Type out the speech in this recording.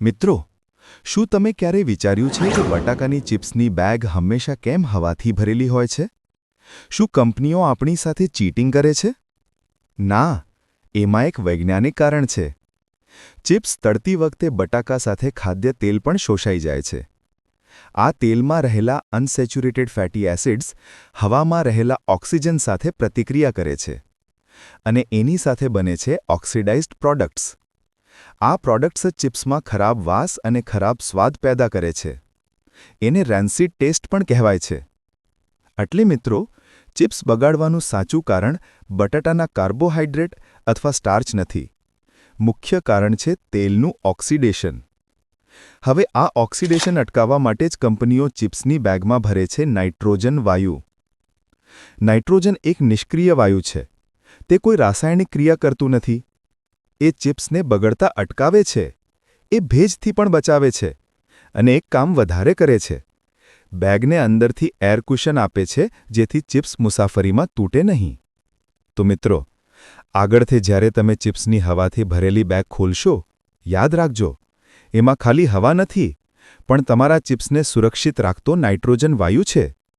મિત્રો, શું તમે ક્યારેય વિચાર્યું છે કે બટાકાની ચિપ્સની બેગ હંમેશા કેમ હવાથી ભરેલી હોય છે? શું કંપનીઓ આપણી સાથે ચીટિંગ કરે છે? ના, એમાં એક વૈજ્ઞાનિક કારણ છે. ચિપ્સ તળતી વખતે બટાકા સાથે ખાદ્ય તેલ પણ શોષાઈ જાય છે. આ તેલમાં રહેલા અનસેચ્યુરેટેડ ફેટી એસિડ્સ હવામાં રહેલા ઓક્સિજન સાથે પ્રતિક્રિયા કરે છે અને એની સાથે બને છે ઓક્સિડાઇઝ્ડ પ્રોડક્ટ્સ. આ પ્રોડક્ટ્સ ચિપ્સમાં ખરાબ વાસ અને ખરાબ સ્વાદ પેદા કરે છે. એને રેન્સિડ ટેસ્ટ પણ કહેવાય છે. એટલે મિત્રો, ચિપ્સ બગાડવાનું સાચું કારણ બટાટાના કાર્બોહાઈડ્રેટ અથવા સ્ટાર્ચ નથી. મુખ્ય કારણ છે તેલનું ઓક્સિડેશન હવે આ ઓક્સિડેશન અટકાવવા માટે જ કંપનીઓ ચિપ્સની બેગમાં ભરે છે નાઇટ્રોજન વાયુ. નાઇટ્રોજન એક નિષ્ક્રિય વાયુ છે. તે કોઈ રાસાયણિક ક્રિયા કરતું નથી. એ ચિપ્સને બગડતા અટકાવે છે. એ ભેજથી પણ બચાવે છે અને એક કામ વધારે કરે છે. બેગને અંદરથી એર કુશન આપે છે જેથી ચિપ્સ મુસાફરીમાં તૂટે નહીં. તો મિત્રો, આગળથી જ્યારે તમે ચિપ્સની હવાથી ભરેલી બેગ ખોલશો, યાદ રાખજો, એમાં ખાલી હવા નથી, પણ તમારા ચિપ્સને સુરક્ષિત રાખતો નાઇટ્રોજન વાયુ છે.